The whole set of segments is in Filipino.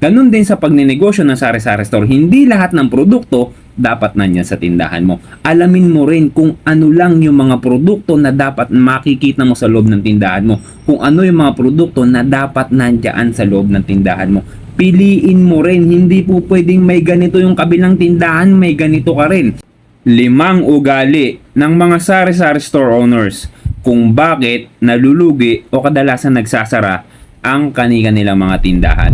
Ganun din sa pagninegosyo ng sari-sari store, hindi lahat ng produkto dapat nandyan sa tindahan mo. Alamin mo rin kung ano lang yung mga produkto na dapat makikita mo sa loob ng tindahan mo. Kung ano yung mga produkto na dapat nandyan sa loob ng tindahan mo. Piliin mo rin, hindi po pwedeng may ganito yung kabilang tindahan, may ganito ka rin. Limang ugali ng mga sari-sari store owners kung bakit nalulugi o kadalasan nagsasara ang kani-kanilang mga tindahan.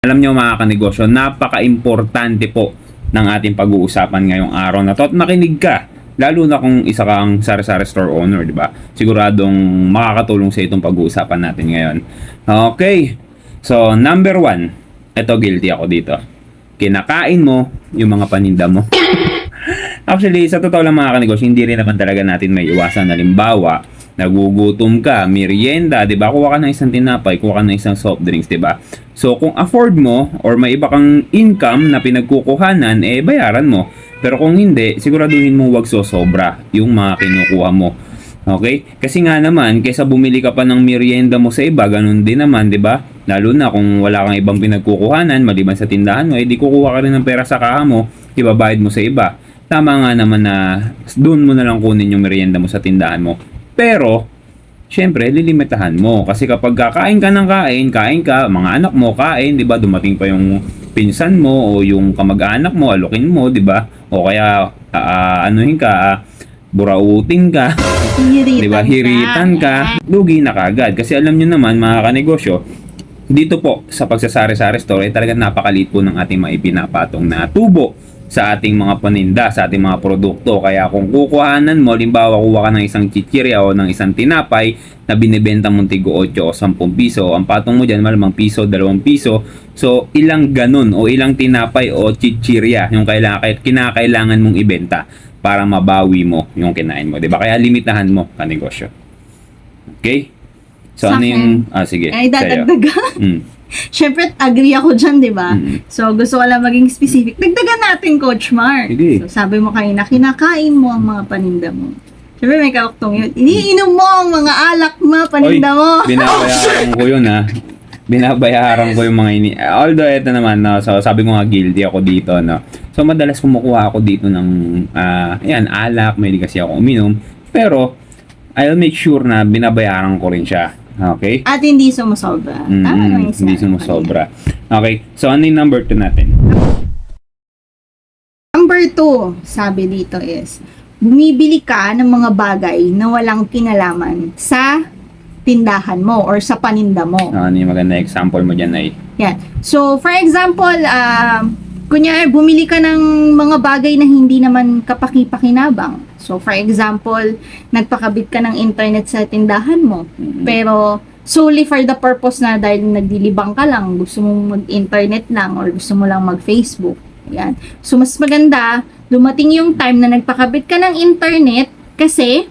Alam nyo mga kanegosyo, napaka-importante po ng ating pag-uusapan ngayong araw na to at makinig ka. Lalo na kung isa kang sari-sari store owner, di ba? Siguradong makakatulong sa itong pag-uusapan natin ngayon. Okay. So, number one. Ito, guilty ako dito. Kinakain mo yung mga paninda mo. Actually, sa totoo lang mga kanegosyo, hindi rin naman talaga natin may iwasan. Halimbawa, nagugutom ka, merienda, 'di ba? Kuha ka ng isang tinapay, kuha ka ng isang soft drinks, 'di ba? So kung afford mo or may iba kang income na pinagkukuhanan, eh bayaran mo. Pero kung hindi, siguraduhin mo wag sosobra yung mga kinukuha mo. Okay? Kasi nga naman, kaysa bumili ka pa ng merienda mo sa iba, ganun din naman, 'di ba? Lalo na kung wala kang ibang pinagkukuhanan maliban sa tindahan mo, eh di kukuha ka rin ng pera sa kaha mo, ibabayad mo sa iba. Tama nga naman na doon mo na lang kunin yung merienda mo sa tindahan mo. Pero, syempre, lilimitahan mo. Kasi kapag kakain ka ng kain, kain ka, mga anak mo, kain, di ba? Dumating pa yung pinsan mo o yung kamag-anak mo, alukin mo, di ba? O kaya, ah, anuhin ka, ah, burautin ka, Hiritan di ba? Hiritan ka, lugi na kagad. Kasi alam nyo naman, mga kanegosyo, dito po sa pagsasari-sari store, ay talagang napakalit po ng ating maipinapatong na tubo sa ating mga paninda, sa ating mga produkto. Kaya kung kukuhanan mo, limbawa kuha ka ng isang chichirya o ng isang tinapay na binibenta mong tigo 8 o 10 piso, ang patong mo dyan malamang piso, 2 piso. So, ilang ganun o ilang tinapay o chichirya yung kailangan, kinakailangan mong ibenta para mabawi mo yung kinain mo. ba Kaya limitahan mo ka negosyo. Okay? So, Sa ano yung... Ah, sige. Ay, sa'yo. dadagdagan. Mm. Siyempre, agree ako dyan, di ba? Mm. So, gusto ko lang maging specific. Dagdagan natin, Coach Mark. Sige. So, sabi mo kanina, kinakain mo ang mga paninda mo. Siyempre, may kauktong yun. Iniinom mo ang mga alak mo, paninda mo. binabayaran ko yun ha. Binabayaran ko yung mga ini... Although ito naman, no, so sabi ko nga guilty ako dito, no. So madalas kumukuha ako dito ng, ah, ayan, alak, may kasi ako uminom. Pero, I'll make sure na binabayaran ko rin siya. Okay? At hindi sumusobra. Mm, Tama naman yung hindi sumusobra. Okay, so ano yung number 2 natin? Number two, sabi dito is, bumibili ka ng mga bagay na walang kinalaman sa tindahan mo or sa paninda mo. Ano yung maganda example mo dyan ay Yan. So, for example, um, kunyari, bumili ka ng mga bagay na hindi naman kapaki-pakinabang. So, for example, nagpakabit ka ng internet sa tindahan mo. Mm. Pero, solely for the purpose na dahil nagdilibang ka lang, gusto mong mag-internet lang or gusto mo lang mag-Facebook. Yan. So, mas maganda, dumating yung time na nagpakabit ka ng internet kasi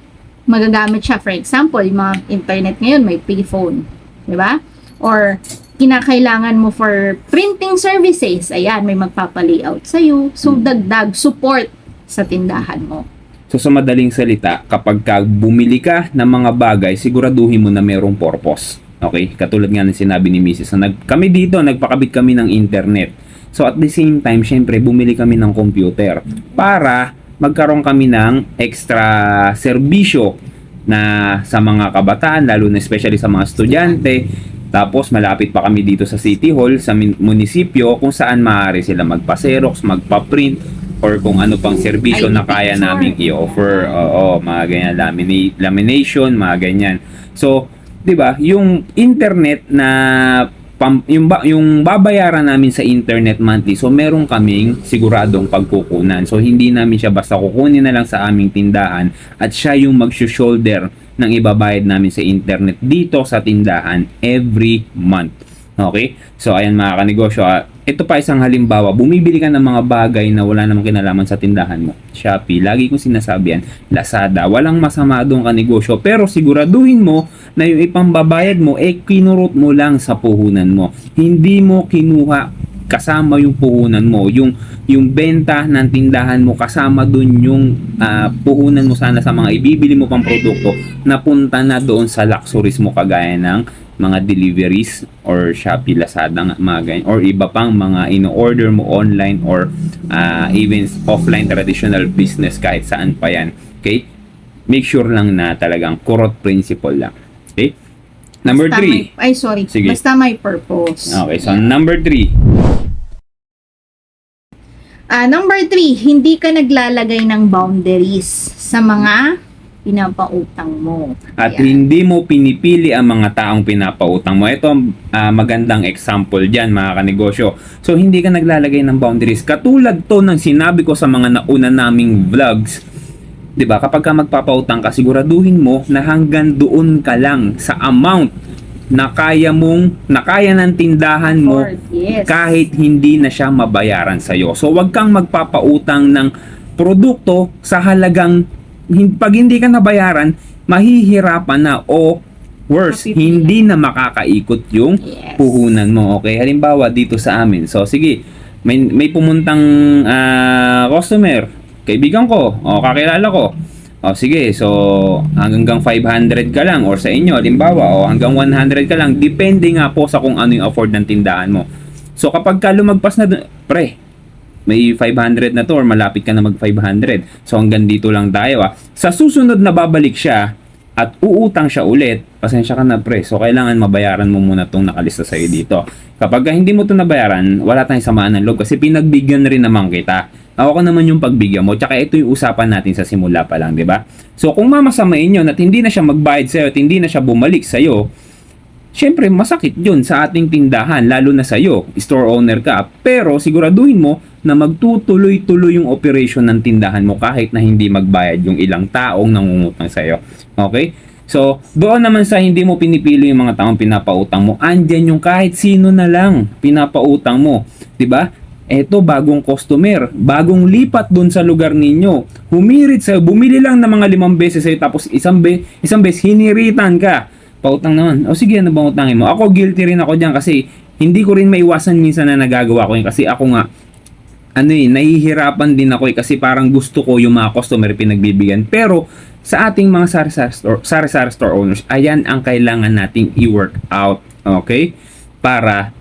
magagamit siya. For example, yung mga internet ngayon, may payphone. Di ba? Or, kinakailangan mo for printing services. Ayan, may magpapalayout sa'yo. So, dagdag support sa tindahan mo. So sa madaling salita, kapag ka bumili ka ng mga bagay, siguraduhin mo na merong purpose. Okay? Katulad nga ng sinabi ni Mrs. Na nag, kami dito, nagpakabit kami ng internet. So at the same time, syempre, bumili kami ng computer para magkaroon kami ng extra serbisyo na sa mga kabataan, lalo na especially sa mga estudyante. Tapos malapit pa kami dito sa City Hall, sa munisipyo, kung saan maaari sila magpa-xerox, magpa-print, or kung ano pang serbisyo na kaya picture. namin i-offer. Oo, mga ganyan, lamina- lamination, mga ganyan. So, 'di ba, yung internet na pam, yung ba, yung babayaran namin sa internet monthly. So, meron kaming siguradong pagkukunan. So, hindi namin siya basta kukunin na lang sa aming tindahan at siya yung mag-shoulder ng ibabayad namin sa internet dito sa tindahan every month. Okay? So, ayan mga kanegosyo. ah, ito pa isang halimbawa. Bumibili ka ng mga bagay na wala namang kinalaman sa tindahan mo. Shopee. Lagi kong sinasabi yan. Lazada. Walang masama doon kanegosyo. Pero siguraduhin mo na yung ipambabayad mo, eh kinurot mo lang sa puhunan mo. Hindi mo kinuha kasama yung puhunan mo. Yung, yung benta ng tindahan mo, kasama dun yung uh, puhunan mo sana sa mga ibibili mo pang produkto, napunta na doon sa luxuries mo kagaya ng mga deliveries or Shopee, Lazada, mga ganyan, or iba pang mga ino-order mo online or uh, even offline traditional business kahit saan pa yan. Okay? Make sure lang na talagang kurot principle lang. Okay? Number 3. Ay, sorry. Sige. Basta may purpose. Okay, so yeah. number 3. Uh, number three, hindi ka naglalagay ng boundaries sa mga pinapautang mo. At yeah. hindi mo pinipili ang mga taong pinapautang mo. Ito uh, magandang example dyan mga kanegosyo. So hindi ka naglalagay ng boundaries. Katulad to ng sinabi ko sa mga nauna naming vlogs, 'di ba? Kapag ka magpapautang ka, siguraduhin mo na hanggang doon ka lang sa amount na kaya mong, na kaya ng tindahan mo yes. kahit hindi na siya mabayaran sa iyo. So wag kang magpapautang ng produkto sa halagang pag hindi ka nabayaran, mahihirapan na o worse, hindi na makakaikot yung Yes. puhunan mo. Okay, halimbawa dito sa amin. So sige, may may pumuntang ah, customer, kaibigan ko, o kakilala ko. O sige, so hanggang 500 ka lang or sa inyo, halimbawa, o hanggang 100 ka lang, depende nga po sa kung ano yung afford ng tindahan mo. So kapag ka lumagpas na, pre, may 500 na to or malapit ka na mag 500. So hanggang dito lang tayo ah. Sa susunod na babalik siya at uutang siya ulit, pasensya ka na pre. So kailangan mabayaran mo muna tong nakalista sa'yo dito. Kapag ka hindi mo to nabayaran, wala tayong samaan ng loob kasi pinagbigyan rin naman kita. Ako naman yung pagbigyan mo. Tsaka ito yung usapan natin sa simula pa lang, di ba? So kung mamasamain nyo at hindi na siya magbayad sa'yo at hindi na siya bumalik sa'yo, Siyempre, masakit yun sa ating tindahan, lalo na sa'yo, store owner ka. Pero siguraduhin mo na magtutuloy-tuloy yung operation ng tindahan mo kahit na hindi magbayad yung ilang taong nangungutang sa'yo. Okay? So, doon naman sa hindi mo pinipili yung mga taong pinapautang mo, andyan yung kahit sino na lang pinapautang mo. ba? Eto, bagong customer, bagong lipat doon sa lugar ninyo. Humirit sa'yo, bumili lang ng mga limang beses sa'yo, tapos isang, be, isang beses hiniritan ka. Pautang naman. O sige, ano bang utangin mo? Ako guilty rin ako dyan kasi hindi ko rin maiwasan minsan na nagagawa ko yun kasi ako nga ano eh, nahihirapan din ako eh kasi parang gusto ko yung mga customer pinagbibigyan. Pero sa ating mga sari-sari store, sari-sari store owners, ayan ang kailangan nating i-work out. Okay? Para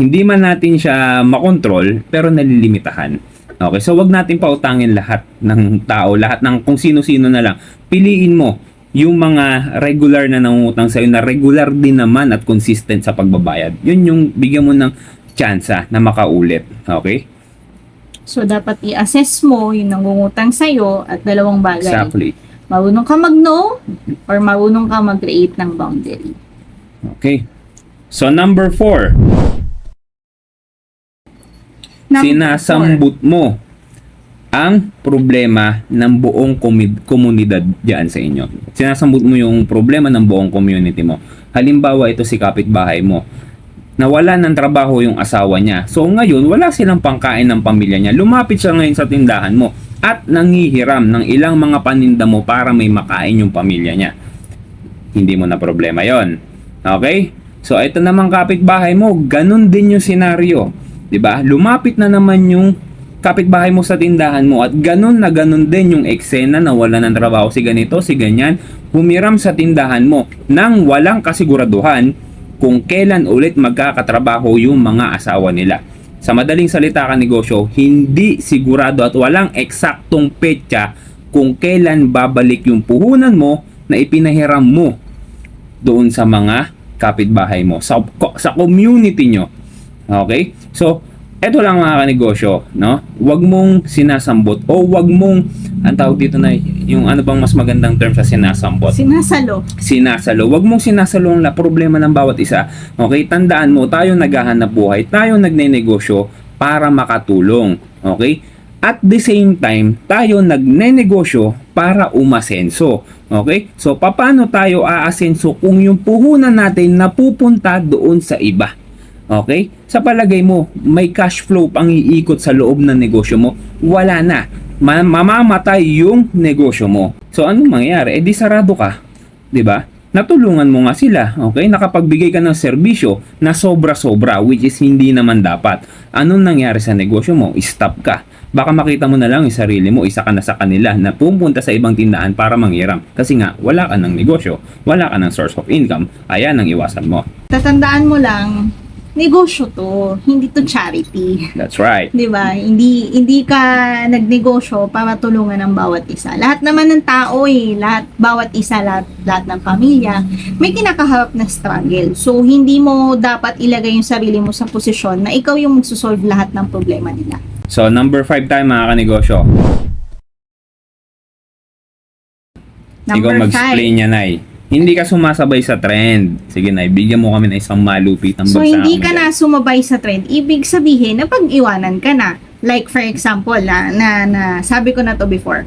hindi man natin siya makontrol pero nalilimitahan. Okay, so wag natin pautangin lahat ng tao, lahat ng kung sino-sino na lang. Piliin mo yung mga regular na nangungutang sa'yo na regular din naman at consistent sa pagbabayad. Yun yung bigyan mo ng tsansa na makaulit. Okay? So, dapat i-assess mo yung nangungutang sa'yo at dalawang bagay. Exactly. Marunong ka mag-no or marunong ka mag-create ng boundary. Okay. So number four, Number sinasambut mo ang problema ng buong komunidad diyan sa inyo. Sinasambut mo yung problema ng buong community mo. Halimbawa, ito si kapitbahay mo. Nawala ng trabaho yung asawa niya. So ngayon, wala silang pangkain ng pamilya niya. Lumapit siya ngayon sa tindahan mo at nangihiram ng ilang mga paninda mo para may makain yung pamilya niya. Hindi mo na problema yon. Okay? So ito naman kapitbahay mo, ganun din yung senaryo. 'Di ba? Lumapit na naman yung kapitbahay mo sa tindahan mo at ganun na ganun din yung eksena na wala ng trabaho si ganito, si ganyan, humiram sa tindahan mo nang walang kasiguraduhan kung kailan ulit magkakatrabaho yung mga asawa nila. Sa madaling salita ka negosyo, hindi sigurado at walang eksaktong petsa kung kailan babalik yung puhunan mo na ipinahiram mo doon sa mga kapitbahay mo, sa, sa community nyo. Okay? So, eto lang mga kanegosyo, no? Huwag mong sinasambot o huwag mong, ang tawag dito na, yung ano bang mas magandang term sa sinasambot? Sinasalo. sinasalo. Huwag mong sinasalo ang la- problema ng bawat isa. Okay? Tandaan mo, tayo naghahanap buhay, tayo nagnenegosyo para makatulong. Okay? At the same time, tayo nagnenegosyo para umasenso. Okay? So, paano tayo aasenso kung yung puhunan natin napupunta doon sa iba? Okay? Sa palagay mo, may cash flow pang iikot sa loob ng negosyo mo? Wala na. Ma- mamamatay yung negosyo mo. So, anong mangyayari? Eh, di sarado ka. 'di ba? natulungan mo nga sila, okay? Nakapagbigay ka ng serbisyo na sobra-sobra, which is hindi naman dapat. Anong nangyari sa negosyo mo? Stop ka. Baka makita mo na lang yung sarili mo, isa ka na sa kanila na pumunta sa ibang tindahan para manghiram. Kasi nga, wala ka ng negosyo, wala ka ng source of income, ayan ang iwasan mo. Tatandaan mo lang, negosyo to, hindi to charity. That's right. 'Di ba? Hindi hindi ka nagnegosyo para tulungan ang bawat isa. Lahat naman ng tao eh, lahat bawat isa, lahat, lahat ng pamilya may kinakaharap na struggle. So hindi mo dapat ilagay yung sarili mo sa posisyon na ikaw yung magsosolve lahat ng problema nila. So, number 5 tayo mga kanegosyo. Ikaw Number mag-explain five. niya, Nay. Hindi ka sumasabay sa trend. Sige, Nay, bigyan mo kami ng isang malupit ng So hindi ka na sumabay sa trend. Ibig sabihin na pag-iwanan ka na. Like for example, na, na, na sabi ko na to before.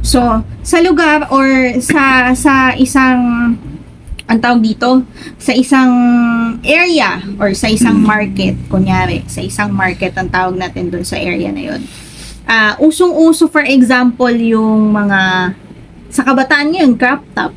So, sa lugar or sa sa isang ang tawag dito, sa isang area or sa isang market, kunyari, sa isang market ang tawag natin doon sa area na yon. Ah, usong-uso for example yung mga sa kabataan yun, crop top.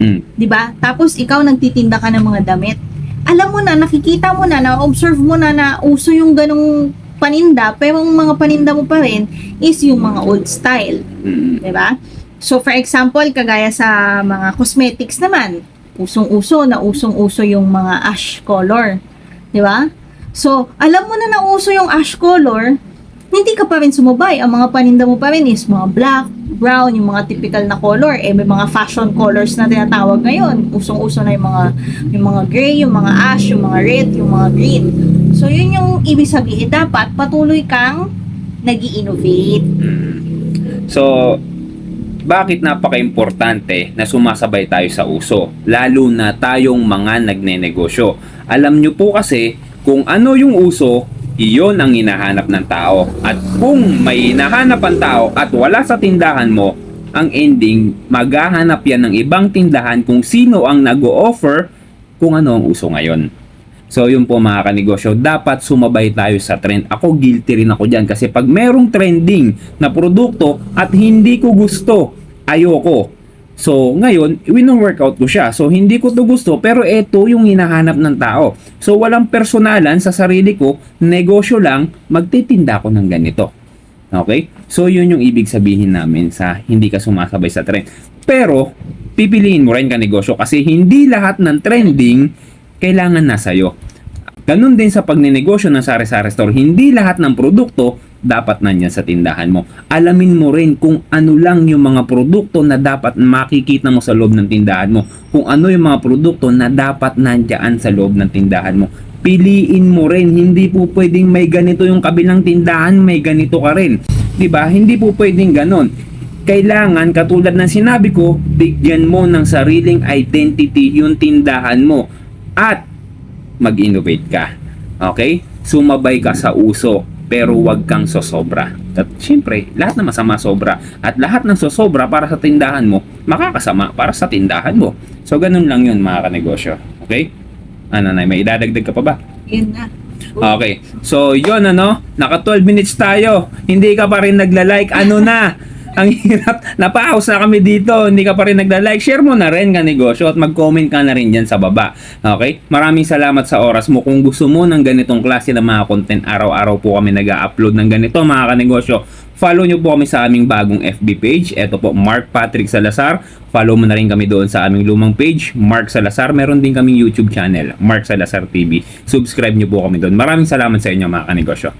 Mm. 'di ba? Tapos ikaw nagtitinda ka ng mga damit. Alam mo na, nakikita mo na, na-observe mo na na uso yung ganong paninda, pero ang mga paninda mo pa rin is yung mga old style, Mm. 'di ba? So for example, kagaya sa mga cosmetics naman, usong-uso na usong-uso yung mga ash color, 'di ba? So, alam mo na na uso yung ash color, hindi ka pa rin sumabay. Ang mga paninda mo pa rin is mga black, brown, yung mga typical na color. Eh, may mga fashion colors na tinatawag ngayon. Usong-uso na yung mga, yung mga gray, yung mga ash, yung mga red, yung mga green. So, yun yung ibig sabihin. Dapat patuloy kang nag innovate So, bakit napaka-importante na sumasabay tayo sa uso? Lalo na tayong mga nagnenegosyo. Alam nyo po kasi kung ano yung uso, iyon ang hinahanap ng tao. At kung may hinahanap ang tao at wala sa tindahan mo, ang ending, maghahanap yan ng ibang tindahan kung sino ang nag-o-offer kung ano ang uso ngayon. So yun po mga kanegosyo, dapat sumabay tayo sa trend. Ako guilty rin ako dyan kasi pag merong trending na produkto at hindi ko gusto, ayoko. So ngayon, wino-workout ko siya. So hindi ko to gusto pero ito yung hinahanap ng tao. So walang personalan sa sarili ko, negosyo lang, magtitinda ko ng ganito. Okay? So yun yung ibig sabihin namin sa hindi ka sumasabay sa trend. Pero pipiliin mo rin ka negosyo kasi hindi lahat ng trending kailangan nasa iyo. Ganun din sa pagnenegosyo ng sari-sari store, hindi lahat ng produkto dapat nandyan sa tindahan mo. Alamin mo rin kung ano lang yung mga produkto na dapat makikita mo sa loob ng tindahan mo. Kung ano yung mga produkto na dapat nandyan sa loob ng tindahan mo. Piliin mo rin, hindi po pwedeng may ganito yung kabilang tindahan, may ganito ka rin. 'Di ba? Hindi po pwedeng ganon kailangan katulad ng sinabi ko, bigyan mo ng sariling identity yung tindahan mo at mag-innovate ka. Okay? Sumabay ka sa uso pero wag kang sosobra. At syempre, lahat na masama sobra at lahat ng sosobra para sa tindahan mo, makakasama para sa tindahan mo. So ganun lang yun mga kanegosyo. Okay? Ano na, may idadagdag ka pa ba? Yun na. Okay. So, yun ano, naka 12 minutes tayo. Hindi ka pa rin nagla-like. Ano na? Ang hirap. Napa-house na kami dito. Hindi ka pa rin nagla-like. Share mo na rin ka negosyo at mag-comment ka na rin dyan sa baba. Okay? Maraming salamat sa oras mo. Kung gusto mo ng ganitong klase ng mga content, araw-araw po kami nag-upload ng ganito mga kanegosyo. Follow nyo po kami sa aming bagong FB page. Ito po, Mark Patrick Salazar. Follow mo na rin kami doon sa aming lumang page, Mark Salazar. Meron din kaming YouTube channel, Mark Salazar TV. Subscribe nyo po kami doon. Maraming salamat sa inyo mga kanegosyo.